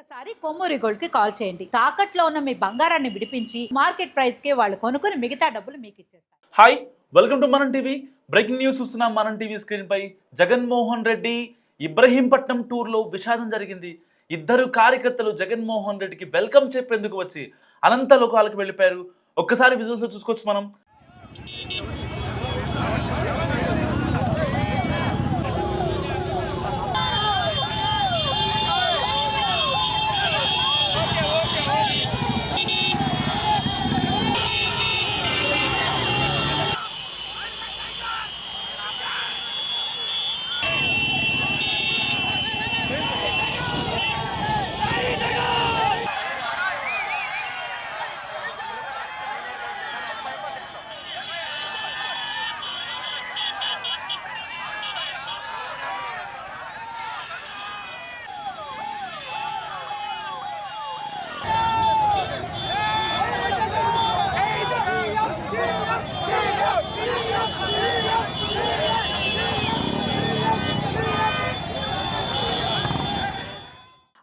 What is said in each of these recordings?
ఒక్కసారి కొమ్మూరి గోల్డ్కి కాల్ చేయండి. తాకట్లో ఉన్న మీ బంగారాన్ని విడిపించి మార్కెట్ ప్రైస్కి వాళ్ళు కొనుక్కుని మిగతా డబ్బులు మీకు ఇచ్చేస్తారు. హాయ్ వెల్కమ్ టు మనం టీవీ. బ్రేకింగ్ న్యూస్ చూస్తున్నాం మనం టీవీ స్క్రీన్ పై. జగన్మోహన్ రెడ్డి ఇబ్రహీంపట్నం టూర్లో విషాదం జరిగింది. ఇద్దరు కార్యకర్తలు జగన్మోహన్ రెడ్డికి వెల్కమ్ చెప్పేందుకు వచ్చి అనంత లోకాలకు వెళ్ళిపోయారు. ఒక్కసారి విజువల్స్ చూసుకోవచ్చు మనం.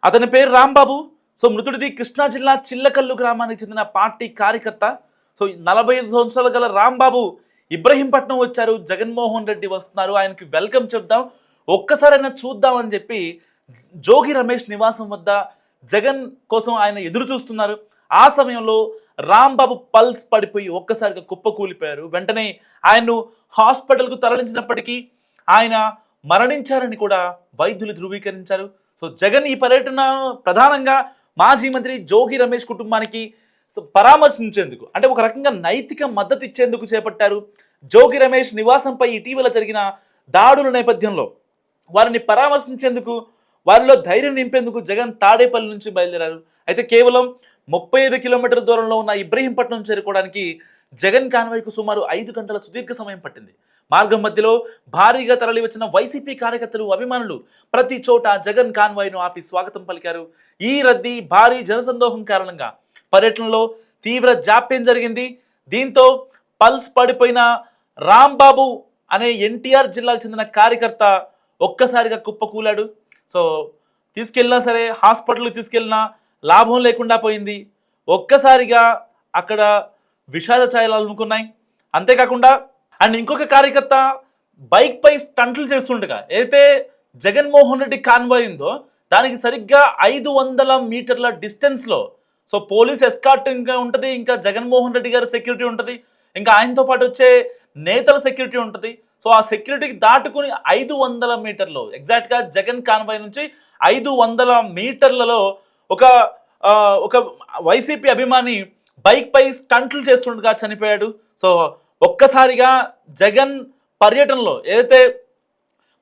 అతని పేరు రాంబాబు. సో మృతుడిది కృష్ణా జిల్లా చిల్లకల్లు గ్రామానికి చెందిన పార్టీ కార్యకర్త. సో నలభై ఐదు సంవత్సరాల గల రాంబాబు ఇబ్రహీంపట్నం వచ్చారు. జగన్మోహన్ రెడ్డి వస్తున్నారు. ఆయనకి వెల్కమ్ చెప్దాం. ఒక్కసారైనా చూద్దామని చెప్పి జోగి రమేష్ నివాసం వద్ద జగన్ కోసం ఆయన ఎదురు చూస్తున్నారు. ఆ సమయంలో రాంబాబు పల్స్ పడిపోయి ఒక్కసారిగా కుప్పకూలిపోయారు వెంటనే ఆయన్ను హాస్పిటల్కు తరలించినప్పటికీ ఆయన మరణించారని కూడా వైద్యులు ధృవీకరించారు. సో జగన్ ఈ పర్యటన ప్రధానంగా మాజీ మంత్రి జోగి రమేష్ కుటుంబానికి పరామర్శించేందుకు అంటే ఒక రకంగా నైతిక మద్దతు ఇచ్చేందుకు చేపట్టారు. జోగి రమేష్ నివాసంపై ఇటీవల జరిగిన దాడుల నేపథ్యంలో వారిని పరామర్శించేందుకు వారిలో ధైర్యం నింపేందుకు జగన్ తాడేపల్లి నుంచి బయలుదేరారు. అయితే కేవలం ముప్పై ఐదు కిలోమీటర్ల దూరంలో ఉన్న ఇబ్రహీంపట్నం చేరుకోవడానికి జగన్ కాన్వాయ్కు సుమారు ఐదు గంటల సుదీర్ఘ సమయం పట్టింది. మార్గం మధ్యలో భారీగా తరలి వచ్చిన వైసీపీ కార్యకర్తలు అభిమానులు ప్రతి చోట జగన్ కాన్వాయ్ను ఆపి స్వాగతం పలికారు. ఈ రద్దీ భారీ జనసందోహం కారణంగా పర్యటనలో తీవ్ర జాప్యం జరిగింది. దీంతో పల్స్ పడిపోయిన రాంబాబు అనే ఎన్టీఆర్ జిల్లాకు చెందిన కార్యకర్త ఒక్కసారిగా కుప్పకూలాడు. సో తీసుకెళ్ళినా సరే హాస్పిటల్కి తీసుకెళ్ళినా లాభం లేకుండా పోయింది. ఒక్కసారిగా అక్కడ విషాద ఛాయలు అనుకున్నాయి అంతేకాకుండా అండ్ ఇంకొక కార్యకర్త బైక్ పై స్టంట్లు చేస్తుండగా ఏదైతే జగన్మోహన్ రెడ్డి కాన్వాయ్ ఉందో దానికి సరిగ్గా ఐదు వందల మీటర్ల డిస్టెన్స్లో సో పోలీస్ ఎస్కార్ట్ ఇంకా ఉంటుంది ఇంకా జగన్మోహన్ రెడ్డి గారి సెక్యూరిటీ ఉంటుంది ఇంకా ఆయనతో పాటు వచ్చే నేతల సెక్యూరిటీ ఉంటుంది. సో ఆ సెక్యూరిటీకి దాటుకుని ఐదు వందల మీటర్లు ఎగ్జాక్ట్గా జగన్ కాన్వాయ్ నుంచి ఐదు వందల మీటర్లలో ఒక ఒక వైసీపీ అభిమాని బైక్ పై స్టంట్లు చేస్తుండగా చనిపోయాడు. సో ఒక్కసారిగా జగన్ పర్యటనలో ఏదైతే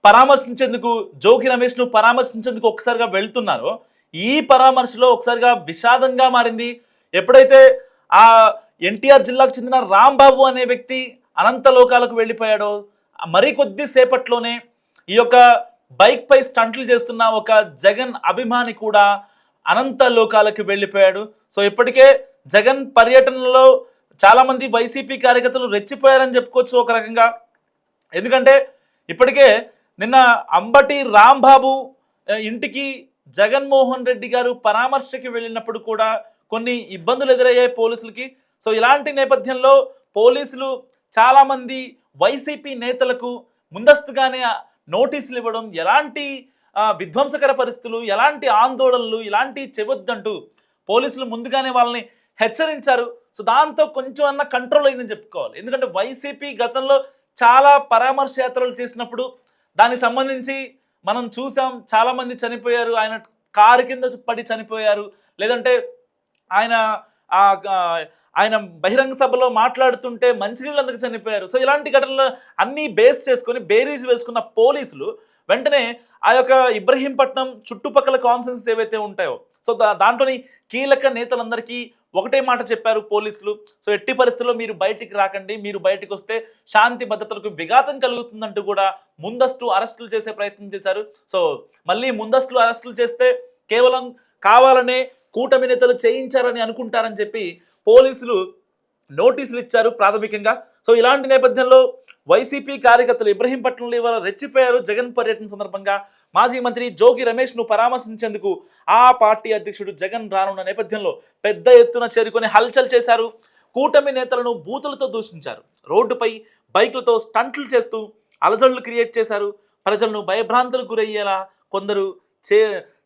పరామర్శించేందుకు జోగి రమేష్ను పరామర్శించేందుకు ఒక్కసారిగా వెళ్తున్నారో ఈ పరామర్శలో ఒకసారిగా విషాదంగా మారింది. ఎప్పుడైతే ఆ ఎన్టీఆర్ జిల్లాకు చెందిన రాంబాబు అనే వ్యక్తి అనంత లోకాలకు వెళ్ళిపోయాడో మరి కొద్ది సేపట్లోనే ఈ యొక్క బైక్ పై స్టంట్లు చేస్తున్న ఒక జగన్ అభిమాని కూడా అనంత లోకాలకు వెళ్ళిపోయాడు. సో ఇప్పటికే జగన్ పర్యటనలో చాలా మంది వైసీపీ కార్యకర్తలు రెచ్చిపోయారని చెప్పుకోవచ్చు ఒక రకంగా. ఎందుకంటే ఇప్పటికే నిన్న అంబటి రాంబాబు ఇంటికి జగన్మోహన్ రెడ్డి గారు పరామర్శకి వెళ్ళినప్పుడు కూడా కొన్ని ఇబ్బందులు ఎదురయ్యాయి పోలీసులకి. సో ఇలాంటి నేపథ్యంలో పోలీసులు చాలామంది వైసీపీ నేతలకు ముందస్తుగానే నోటీసులు ఇవ్వడం ఎలాంటి విధ్వంసకర పరిస్థితులు ఎలాంటి ఆందోళనలు ఇలాంటి చెవద్దంటూ పోలీసులు ముందుగానే వాళ్ళని హెచ్చరించారు. సో దాంతో కొంచెం అన్న కంట్రోల్ అయిందని చెప్పుకోవాలి. ఎందుకంటే వైసీపీ గతంలో చాలా పరామర్శ యాత్రలు చేసినప్పుడు దానికి సంబంధించి మనం చూసాం చాలామంది చనిపోయారు ఆయన కారు కింద పడి చనిపోయారు లేదంటే ఆయన ఆయన బహిరంగ సభలో మాట్లాడుతుంటే మంచినీళ్ళు అందుకు చనిపోయారు. సో ఇలాంటి ఘటనలు అన్నీ బేస్ చేసుకొని బేరీస్ వేసుకున్న పోలీసులు వెంటనే ఆ యొక్క ఇబ్రహీంపట్నం చుట్టుపక్కల కాన్సెన్సెస్ ఏవైతే ఉంటాయో సో దా దాంట్లోని కీలక నేతలందరికీ ఒకటే మాట చెప్పారు పోలీసులు. సో ఎట్టి పరిస్థితుల్లో మీరు బయటికి రాకండి. మీరు బయటికి వస్తే శాంతి భద్రతలకు విఘాతం కలుగుతుందంటూ కూడా ముందస్తు అరెస్టులు చేసే ప్రయత్నం చేశారు. సో మళ్ళీ ముందస్తు అరెస్టులు చేస్తే కేవలం కావాలనే కూటమి నేతలు చేయించారని అనుకుంటారని చెప్పి పోలీసులు నోటీసులు ఇచ్చారు ప్రాథమికంగా. సో ఇలాంటి నేపథ్యంలో వైసీపీ కార్యకర్తలు ఇబ్రహీంపట్నంలో ఇవాళ రెచ్చిపోయారు జగన్ పర్యటన సందర్భంగా. మాజీ మంత్రి జోగి రమేష్ను పరామర్శించేందుకు ఆ పార్టీ అధ్యక్షుడు జగన్ రానున్న నేపథ్యంలో పెద్ద ఎత్తున చేరుకొని హల్చల్ చేశారు. కూటమి నేతలను బూతులతో దూషించారు. రోడ్డుపై బైకులతో స్టంట్లు చేస్తూ అలజడులు క్రియేట్ చేశారు. ప్రజలను భయభ్రాంతులకు గురయ్యేలా కొందరు చే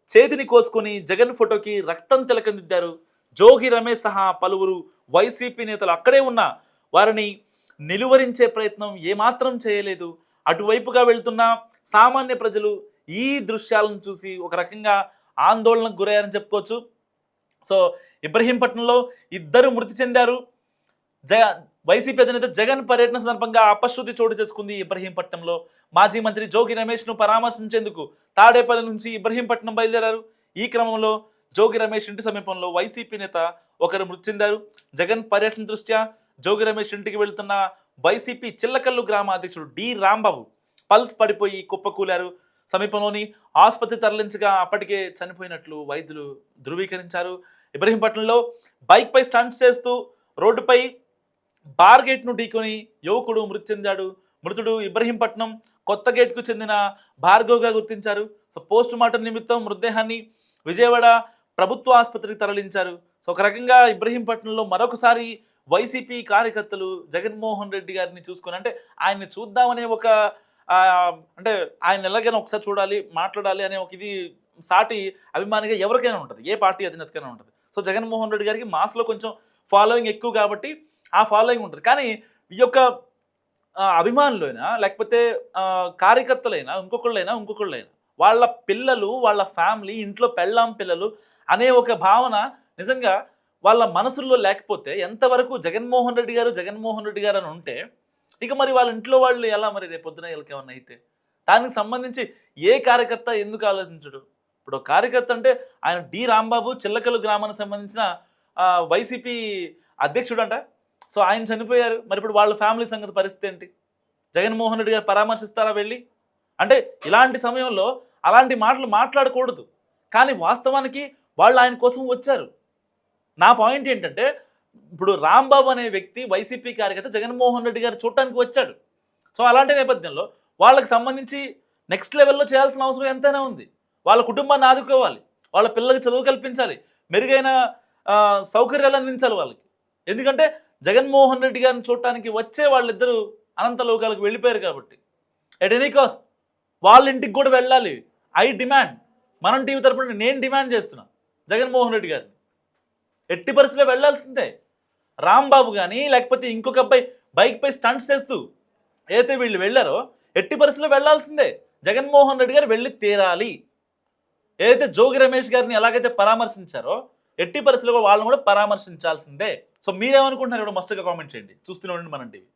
చేతిని కోసుకొని జగన్ ఫోటోకి రక్తం తిలకందిద్దారు. జోగి రమేష్ సహా పలువురు వైసీపీ నేతలు అక్కడే ఉన్న వారిని నిలువరించే ప్రయత్నం ఏమాత్రం చేయలేదు. అటువైపుగా వెళ్తున్న సామాన్య ప్రజలు ఈ దృశ్యాలను చూసి ఒక రకంగా ఆందోళనకు గురయ్యారని చెప్పుకోవచ్చు. సో ఇబ్రహీంపట్నంలో ఇద్దరు మృతి చెందారు. జగ వైసీపీ అధినేత జగన్ పర్యటన సందర్భంగా అపశృతి చోటు చేసుకుంది ఇబ్రహీంపట్నంలో. మాజీ మంత్రి జోగి రమేష్ను పరామర్శించేందుకు తాడేపల్లి నుంచి ఇబ్రహీంపట్నం బయలుదేరారు. ఈ క్రమంలో జోగి రమేష్ ఇంటి సమీపంలో వైసీపీ నేత ఒకరు మృతి చెందారు. జగన్ పర్యటన దృష్ట్యా జోగి రమేష్ ఇంటికి వెళ్తున్న వైసీపీ చిల్లకల్లు గ్రామ అధ్యక్షుడు డి. రాంబాబు పల్స్ పడిపోయి కుప్పకూలారు. సమీపంలోని ఆసుపత్రి తరలించగా అప్పటికే చనిపోయినట్లు వైద్యులు ధృవీకరించారు. ఇబ్రహీంపట్నంలో బైక్పై స్టంట్స్ చేస్తూ రోడ్డుపై బార్ గేట్ను ఢీకొని యువకుడు మృతి చెందాడు. మృతుడు ఇబ్రహీంపట్నం కొత్త గేట్కు చెందిన భార్గవ్గా గుర్తించారు. సో పోస్ట్ మార్టం నిమిత్తం మృతదేహాన్ని విజయవాడ ప్రభుత్వ ఆసుపత్రికి తరలించారు. సో ఒక రకంగా ఇబ్రహీంపట్నంలో మరొకసారి వైసీపీ కార్యకర్తలు జగన్మోహన్ రెడ్డి గారిని చూసుకొని అంటే ఆయన్ని చూద్దామనే ఒక అంటే ఆయన ఎలాగైనా ఒకసారి చూడాలి మాట్లాడాలి అనే ఒక ఇది సాటి అభిమానిగా ఎవరికైనా ఉంటుంది. ఏ పార్టీ అధినేతకైనా ఉంటుంది. సో జగన్మోహన్ రెడ్డి గారికి మాస్లో కొంచెం ఫాలోయింగ్ ఎక్కువ కాబట్టి ఆ ఫాలోయింగ్ ఉంటుంది. కానీ ఈ యొక్క అభిమానులైనా లేకపోతే కార్యకర్తలైనా ఇంకొకళ్ళైనా ఇంకొకళ్ళైనా వాళ్ళ పిల్లలు వాళ్ళ ఫ్యామిలీ ఇంట్లో పెళ్ళాం పిల్లలు అనే ఒక భావన నిజంగా వాళ్ళ మనసుల్లో లేకపోతే ఎంతవరకు జగన్మోహన్ రెడ్డి గారు జగన్మోహన్ రెడ్డి గారు అని ఉంటే ఇక మరి వాళ్ళ ఇంట్లో వాళ్ళు ఎలా మరి రేపొద్దున వీళ్ళకి ఏమన్నా అయితే? దానికి సంబంధించి ఏ కార్యకర్త ఎందుకు ఆలోచించడు? ఇప్పుడు కార్యకర్త అంటే ఆయన డి రాంబాబు చిల్లకలు గ్రామానికి సంబంధించిన వైసీపీ అధ్యక్షుడు అంట సో ఆయన చనిపోయారు. మరి ఇప్పుడు వాళ్ళ ఫ్యామిలీ సంగతి పరిస్థితి ఏంటి? జగన్మోహన్ రెడ్డి గారు పరామర్శిస్తారా వెళ్ళి? అంటే ఇలాంటి సమయంలో అలాంటి మాటలు మాట్లాడకూడదు. కానీ వాస్తవానికి వాళ్ళు ఆయన కోసం వచ్చారు. నా పాయింట్ ఏంటంటే ఇప్పుడు రాంబాబు అనే వ్యక్తి వైసీపీ కార్యకర్త జగన్మోహన్ రెడ్డి గారు చూడటానికి వచ్చాడు. సో అలాంటి నేపథ్యంలో వాళ్ళకి సంబంధించి నెక్స్ట్ లెవెల్లో చేయాల్సిన అవసరం ఎంతైనా ఉంది. వాళ్ళ కుటుంబాన్ని ఆదుకోవాలి. వాళ్ళ పిల్లలకి చదువు కల్పించాలి. మెరుగైన సౌకర్యాలు అందించాలి వాళ్ళకి. ఎందుకంటే జగన్మోహన్ రెడ్డి గారిని చూడటానికి వచ్చే వాళ్ళిద్దరూ అనంత లోకాలకు వెళ్ళిపోయారు కాబట్టి. ఎట్ ఎనీ కాస్ట్ వాళ్ళ ఇంటికి కూడా వెళ్ళాలి. ఐ డిమాండ్ మనం టీవీ తరపున నేను డిమాండ్ చేస్తున్నా. జగన్మోహన్ రెడ్డి గారిని. ఎట్టి పరిస్థితిలో వెళ్ళాల్సిందే. రాంబాబు కానీ లేకపోతే ఇంకొక అబ్బాయి బైక్పై స్టంట్స్ చేస్తూ ఏదైతే వీళ్ళు వెళ్ళారో ఎట్టి పరిస్థితుల్లో వెళ్ళాల్సిందే. జగన్మోహన్ రెడ్డి గారు వెళ్ళి తీరాలి. ఏదైతే జోగి రమేష్ గారిని ఎలాగైతే పరామర్శించారో ఎట్టి పరిస్థితుల్లో వాళ్ళని కూడా పరామర్శించాల్సిందే. సో మీరేమనుకుంటున్నారు? ఇక్కడ మస్తుగా కామెంట్ చేయండి. చూస్తూనే ఉండండి మనం టీవీ.